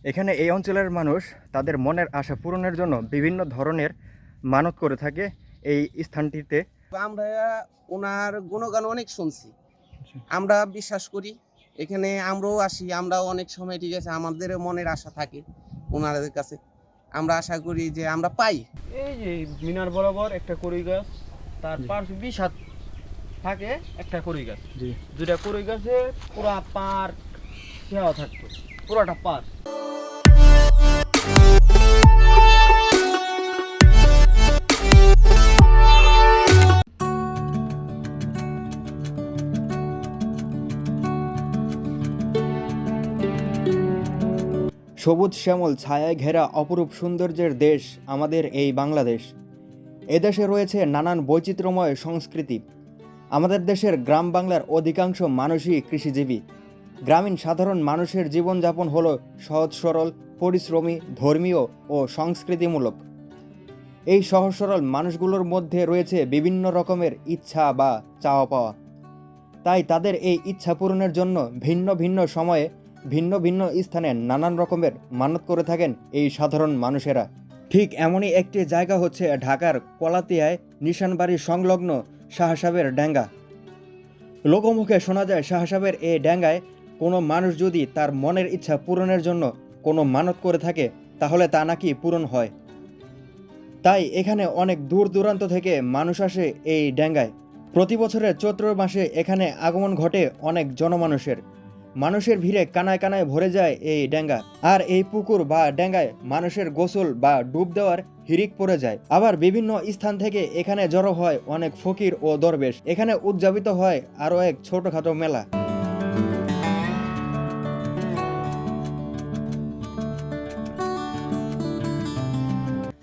এখানে এই অঞ্চলের মানুষ তাদের মনের আশা পূরণের জন্য বিভিন্ন ধরনের মানত করে থাকে এই স্থানটিতে। আমরা ওনার গুণগান অনেক শুনছি। আমরা বিশ্বাস করি এখানে আমরাও আসি আমরাও অনেক সময় ঠিক আছে আমাদের মনের আশা থাকে ওনাদের কাছে। আমরা আশা করি যে আমরা পাই। এই যে মিনার বরাবর একটা কড়ই গাছ তার। পার্শ্বে বিশ হাত থাকে একটা কড়ই গাছ। জি। দুইটা কড়ই গাছে পুরা পার সেও থাকতো পুরাটা পার সবুজ শ্যামল ছায়ায় ঘেরা অপরূপ সৌন্দর্যের দেশ আমাদের এই বাংলাদেশ। এদেশে রয়েছে নানান বৈচিত্র্যময় সংস্কৃতি। আমাদের দেশের গ্রাম বাংলার অধিকাংশ মানুষই কৃষিজীবী। গ্রামীণ সাধারণ মানুষের জীবনযাপন হলো সহজ সরল, পরিশ্রমী, ধর্মীয় ও সংস্কৃতিমূলক। এই সহজ সরল মানুষগুলোর মধ্যে রয়েছে বিভিন্ন রকমের ইচ্ছা বা চাওয়া পাওয়া তাই তাদের এই ইচ্ছা পূরণের জন্য ভিন্ন ভিন্ন সময়ে ভিন্ন ভিন্ন স্থানে নানান রকমের মানত করে থাকেন এই সাধারণ মানুষেরা। ঠিক এমনই একটি জায়গা হচ্ছে ঢাকার কলাতিয়ায় নিশানবাড়ি সংলগ্ন শাহসাবের ড্যাঙ্গা। লোকমুখে শোনা যায় শাহসাবের এই ড্যাঙ্গায় কোনো মানুষ যদি তার মনের ইচ্ছা পূরণের জন্য কোনো মানত করে থাকে, তাহলে তা নাকি পূরণ হয়। তাই এখানে অনেক দূর দূরান্ত থেকে মানুষ আসে এই ড্যাঙ্গায়। প্রতি বছরের চৈত্র মাসে এখানে আগমন ঘটে অনেক জনমানুষের। মানুষের ভিড়ে কানায় কানায় ভরে যায় এই ডেঙ্গা। আর এই পুকুর বা ডেঙ্গায় মানুষের গোসল বা ডুব দেওয়ার হিরিক পড়ে যায়। আবার বিভিন্ন স্থান থেকে এখানে জড়ো হয় অনেক ফকির ও দরবেশ। এখানে উদযাপিত হয় আরও এক ছোটখাটো মেলা।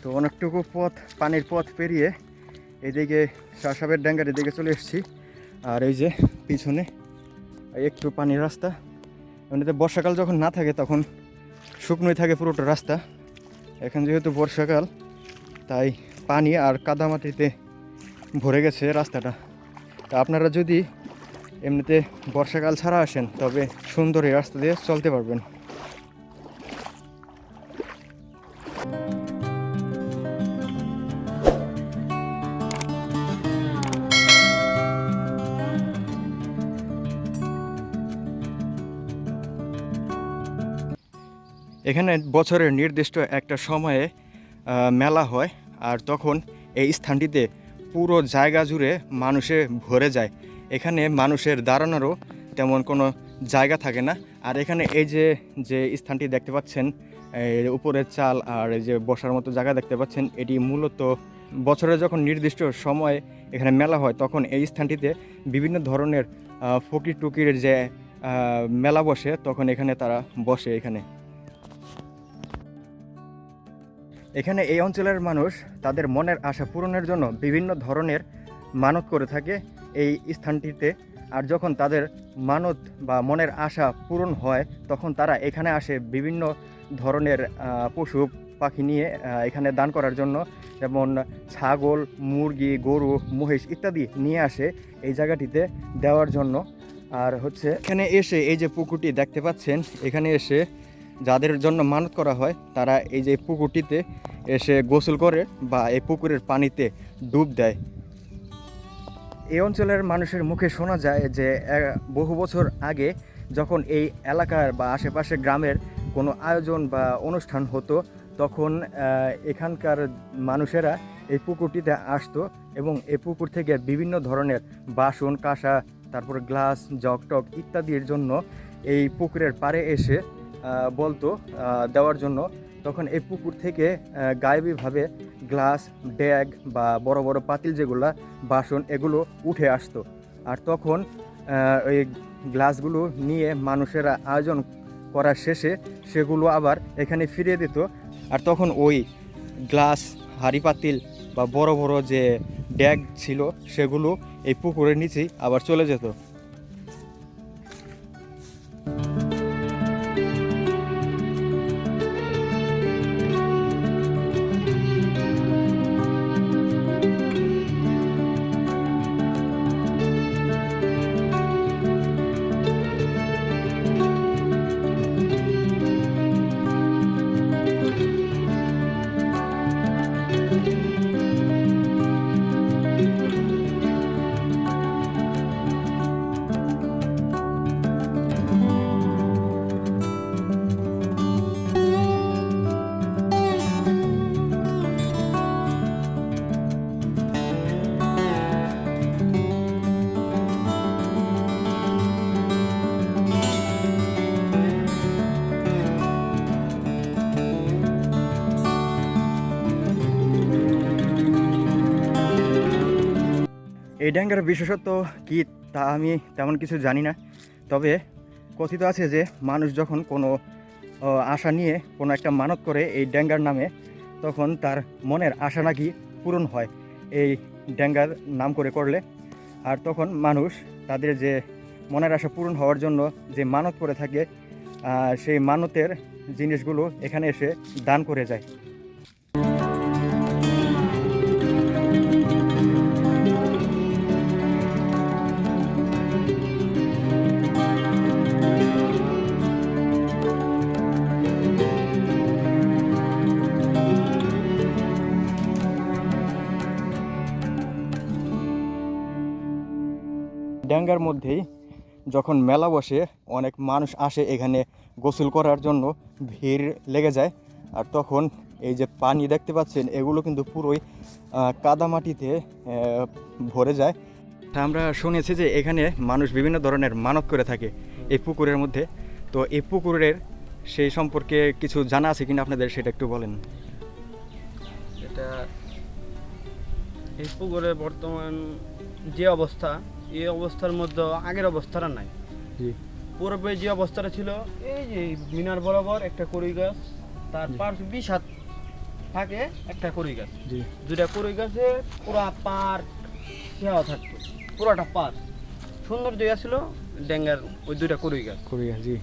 তো অনেকটুকু পথ, পানির পথ পেরিয়ে এদিকে শাসাবের ড্যাঙ্গার এদিকে চলে এসেছি। আর এই যে পিছনে একটু পানির রাস্তা। এমনিতে বর্ষাকাল যখন না থাকে তখন শুকনোই থাকে পুরোটা রাস্তা। এখন যেহেতু বর্ষাকাল, তাই পানি আর কাদামাটিতে ভরে গেছে রাস্তাটা। তা আপনারা যদি এমনিতে বর্ষাকাল ছাড়া আসেন, তবে সুন্দর এই রাস্তা দিয়ে চলতে পারবেন। এখানে বছরের নির্দিষ্ট একটা সময়ে মেলা হয় আর তখন এই স্থানটিতে পুরো জায়গা জুড়ে মানুষে ভরে যায়। এখানে মানুষের দাঁড়ানোরও তেমন কোনো জায়গা থাকে না। আর এখানে এই যে যে স্থানটি দেখতে পাচ্ছেন, এই উপরের চাল আর এই যে বসার মতো জায়গা দেখতে পাচ্ছেন, এটি মূলত বছরের যখন নির্দিষ্ট সময়ে এখানে মেলা হয়, তখন এই স্থানটিতে বিভিন্ন ধরনের ফকির টুকির যে মেলা বসে, তখন এখানে তারা বসে এখানে। এখানে এই অঞ্চলের মানুষ তাদের মনের আশা পূরণের জন্য বিভিন্ন ধরনের মানত করে থাকে এই স্থানটিতে। আর যখন তাদের মানত বা মনের আশা পূরণ হয়, তখন তারা এখানে আসে বিভিন্ন ধরনের পশু পাখি নিয়ে এখানে দান করার জন্য। যেমন ছাগল, মুরগি, গরু, মহিষ ইত্যাদি নিয়ে আসে এই জায়গাটিতে দেওয়ার জন্য। আর হচ্ছে এখানে এসে এই যে পুকুরটি দেখতে পাচ্ছেন, এখানে এসে যাদের জন্য মানত করা হয়, তারা এই যে পুকুরটিতে এসে গোসল করে বা এই পুকুরের পানিতে ডুব দেয়। এই অঞ্চলের মানুষের মুখে শোনা যায় যে বহু বছর আগে যখন এই এলাকার বা আশেপাশে গ্রামের কোনো আয়োজন বা অনুষ্ঠান হতো, তখন এখানকার মানুষেরা এই পুকুরটিতে আসতো এবং এই পুকুর থেকে বিভিন্ন ধরনের বাসন, কাঁসা, তারপর গ্লাস জগটক ইত্যাদির জন্য এই পুকুরের পাড়ে এসে বলতো দেওয়ার জন্য, তখন এই পুকুর থেকে গায়েবীভাবে গ্লাস ড্যাগ বা বড় বড় পাতিল যেগুলা, বাসন, এগুলো উঠে আসতো। আর তখন ওই গ্লাসগুলো নিয়ে মানুষেরা আয়োজন করার শেষে সেগুলো আবার এখানে ফিরিয়ে দিত। আর তখন ওই গ্লাস, হাড়ি পাতিল বা বড় বড় যে ড্যাগ ছিল, সেগুলো এই পুকুরের নিচেই আবার চলে যেত। এই ড্যাঙ্গার বিশেষত্ব কি তা আমি তেমন কিছু জানি না। তবে কথিত আছে যে মানুষ যখন কোনো আশা নিয়ে কোনো একটা মানত করে এই ড্যাঙ্গার নামে, তখন তার মনের আশা নাকি পূরণ হয় এই ড্যাঙ্গার নাম করে করলে। আর তখন মানুষ তাদের যে মনের আশা পূরণ হওয়ার জন্য যে মানত করে থাকে সেই মানতের জিনিসগুলো এখানে এসে দান করে যায়। ড্যাঙ্গার মধ্যেই যখন মেলা বসে, অনেক মানুষ আসে এখানে গোসল করার জন্য, ভিড় লেগে যায়। আর তখন এই যে পানি দেখতে পাচ্ছেন, এগুলো কিন্তু পুরোই কাদামাটিতে ভরে যায়। আমরা শুনেছি যে এখানে মানুষ বিভিন্ন ধরনের মানত করে থাকে এই পুকুরের মধ্যে। তো এই পুকুরের সেই সম্পর্কে কিছু জানা আছে কিনা আপনাদের, সেটা একটু বলেন। এটা এই পুকুরে বর্তমান যে অবস্থা এই অবস্থার মধ্যে আগের অবস্থাটা নাই। পূর্বে যে অবস্থাটা ছিল এই যে মিনার বরাবর একটা কড়ি গাছ তার। পার্শ্ব বিশ হাত থাকে একটা কড়ি গাছ। দুটা কড়ি গাছে পুরা পার্ক সেওয়া থাকতো পুরাটা পার্ক সৌন্দর্য ছিল ডেঙ্গার ওই দুইটা কড়ি গাছ। কোরিয়া জি।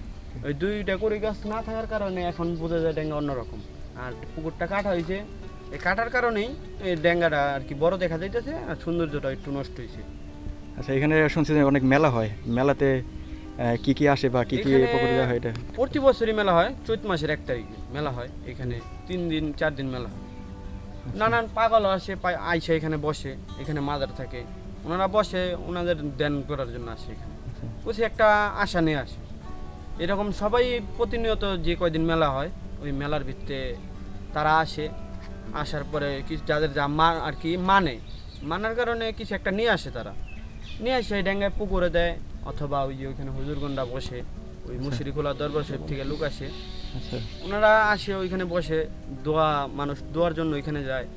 ওই দুইটা কড়ি গাছ না থাকার কারণে এখন বোঝা যায় ডেঙ্গা অন্যরকম। আর পুকুরটা কাটা হয়েছে। এই কাটার কারণেই এই ডেঙ্গাটা আর কি বড় দেখা যাইতেছে আর সৌন্দর্যটা একটু নষ্ট হয়েছে। আচ্ছা এখানে শুনছি যে অনেক মেলা হয়। মেলাতে কি কি আসে বা কি কি দেওয়া হয় এটা? প্রতি বছরই মেলা হয় চৈত মাসের এক তারিখে মেলা হয়। এখানে তিন দিন চার দিন মেলা হয়। নানান পাগল আসে আইসে এখানে বসে এখানে মাদার থাকে। ওনারা বসে ওনাদের ধ্যান করার জন্য আসে এখানে। আচ্ছা। বুঝি একটা আশা নিয়ে আসে। এরকম সবাই প্রতিনিয়ত যে কয়দিন মেলা হয় ওই মেলার ভিত্তিতে তারা আসে। আসার পরে কি যাদের যা মা আর কি মানে মানার কারণে কিছু একটা নিয়ে আসে তারা। নিয়ে আসে ডেঙ্গায় পুকুরে দেয় অথবা ওই যে ওইখানে হুজুরগন্ডা বসে ওই মুসুরি খোলা দরবার শরীফ থেকে লোক আসে। আচ্ছা। ওনারা আসে ওইখানে বসে দোয়া মানুষ দোয়ার জন্য ওইখানে যায়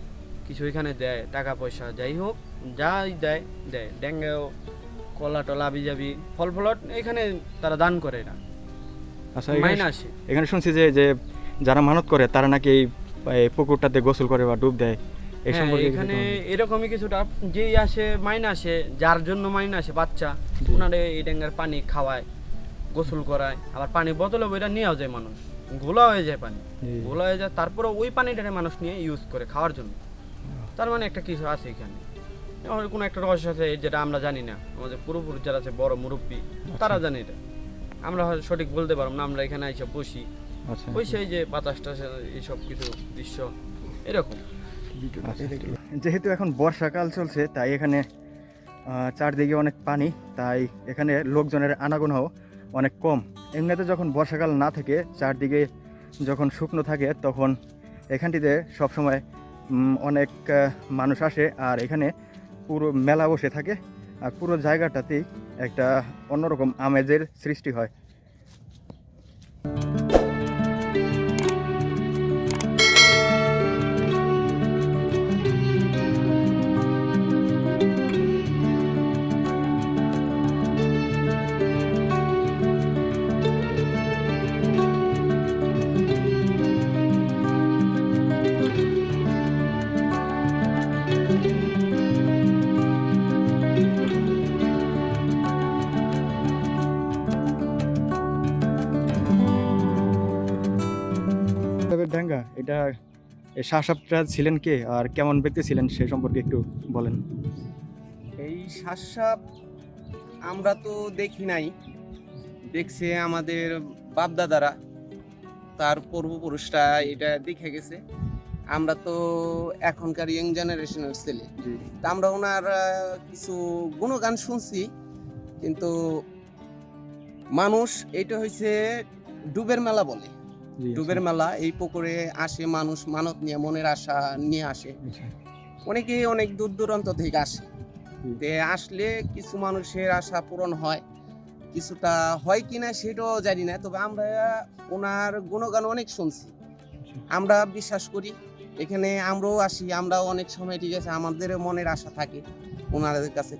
কিছু ওইখানে দেয় টাকা পয়সা যাই হোক যাই দেয় দেয়। ডেঙ্গাও কলা টলা বিজাবি ফল ফলট এখানে তারা দান করে না আচ্ছা মাইনা এখানে আসে। এখানে শুনছি যে যে যারা মানত করে তারা নাকি এই পুকুরটাতে গোসল করে বা ডুব দেয়। এই হ্যাঁ, সম্পর্কে এখানে এরকমই কিছুটা যেই আসে মাইনা আসে যার জন্য মাইনা আসে বাচ্চা ওনারে এই ডেঙ্গার পানি খাওয়ায় গোসল করায় আবার পানি বোতলে বইটা নিয়েও যায় মানুষ ঘোলা হয়ে যায় পানি। ঘোলা হয়ে যায় তারপরে ওই পানিটারে মানুষ নিয়ে ইউজ করে খাওয়ার জন্য। তার মানে একটা কিছু আছে এখানে। কোনো একটা রহস্য আছে যেটা আমরা জানি না। আমাদের পূর্বপুরুষ যারা আছে বড় মুরব্বী তারা জানে এটা। আমরা হয়তো সঠিক বলতে পারব না আমরা এখানে এসে বসি। আচ্ছা। ওই সেই যে বাতাস টাতাস এইসব কিছু দৃশ্য এরকম। আচ্ছা। যেহেতু এখন বর্ষাকাল চলছে, তাই এখানে চারদিকে অনেক পানি, তাই এখানে লোকজনের আনাগোনাও অনেক কম। এমনিতে যখন বর্ষাকাল না থাকে, চারদিকে যখন শুকনো থাকে, তখন এখানটিতে সবসময় অনেক মানুষ আসে, আর এখানে পুরো মেলা বসে থাকে, আর পুরো জায়গাটাতেই একটা অন্যরকম আমেজের সৃষ্টি হয়। এই শাসাবটা ছিলেন কে আর কেমন ব্যক্তি ছিলেন সে সম্পর্কে একটু বলেন। এই শ্বাসাপ আমরা তো দেখি নাই। দেখছে আমাদের বাপদাদারা তার পূর্বপুরুষরা এটা দেখে গেছে। আমরা তো এখনকার ইয়ং জেনারেশনের ছেলে। তা আমরা ওনার কিছু গুণগান শুনছি কিন্তু মানুষ এটা হয়েছে ডুবের মেলা বলে। ডুবের মেলা এই পুকুরে আসে মানুষ মানত নিয়ে মনের আশা নিয়ে আসে। আচ্ছা। অনেকে অনেক দূর দূরান্ত থেকে আসে। আসলে কিছু মানুষের আশা পূরণ হয় কিছুটা হয় কিনা সেটাও জানি না তবে আমরা ওনার গুণগান অনেক শুনছি। আমরা বিশ্বাস করি এখানে আমরাও আসি আমরাও অনেক সময় ঠিক আছে আমাদের মনের আশা থাকে ওনাদের কাছে।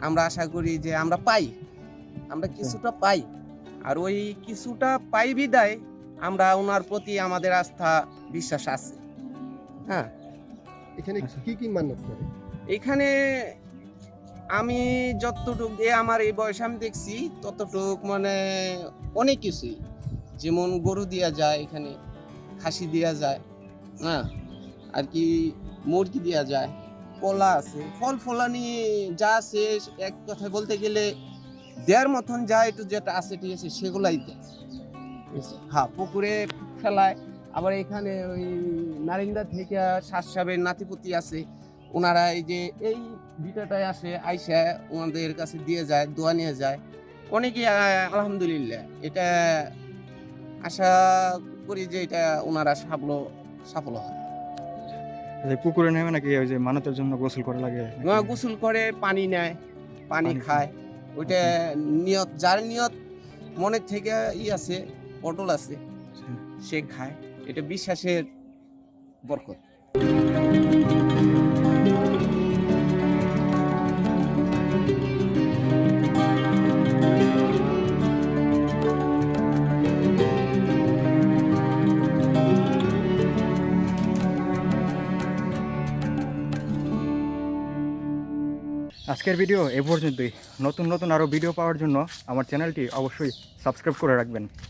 আমরা আশা করি যে আমরা পাই আমরা কিছুটা পাই। আর ওই কিছুটা পাই বিদায় আমরা ওনার প্রতি আমাদের আস্থা বিশ্বাস আছে। হ্যাঁ? এখানে কি কি মান্যত করে এখানে আমি যতটুক এ আমার এই বয়সে আমি দেখছি ততটুক মানে অনেক কিছুই। যেমন গরু দেওয়া যায় এখানে খাসি দেওয়া যায় হ্যাঁ? আর কি মুরগি দেওয়া যায় কলা আছে। ফল ফলানি যা আছে এক কথায় বলতে গেলে দেওয়ার মতন যা একটু যেটা আছে ঠিক আছে সেগুলাই দেয়। হ্যাঁ পুকুরে ফেলায়। আবার এখানে ওই নারিন্দা থেকে সাহেবের নাতিপুতি আছে। ওনারা এই যে এই ভিটাটায় আসে আইসা ওনাদের কাছে দিয়ে যায় দোয়া নিয়ে যায়। অনেকে আলহামদুলিল্লাহ এটা আশা করি যে এটা ওনারা সাফল্য সফল হয়। পুকুরে নেমে নাকি ওই যে মানতের জন্য গোসল করা লাগে গোসল করে পানি নেয় পানি পানি খায়। ওইটা নিয়ত যার নিয়ত মনের থেকে ই আছে পটল আছে। সে খায়। এটা বিশ্বাসের বরকত। আজকের ভিডিও এ পর্যন্তই। নতুন নতুন আরও ভিডিও পাওয়ার জন্য আমার চ্যানেলটি অবশ্যই সাবস্ক্রাইব করে রাখবেন।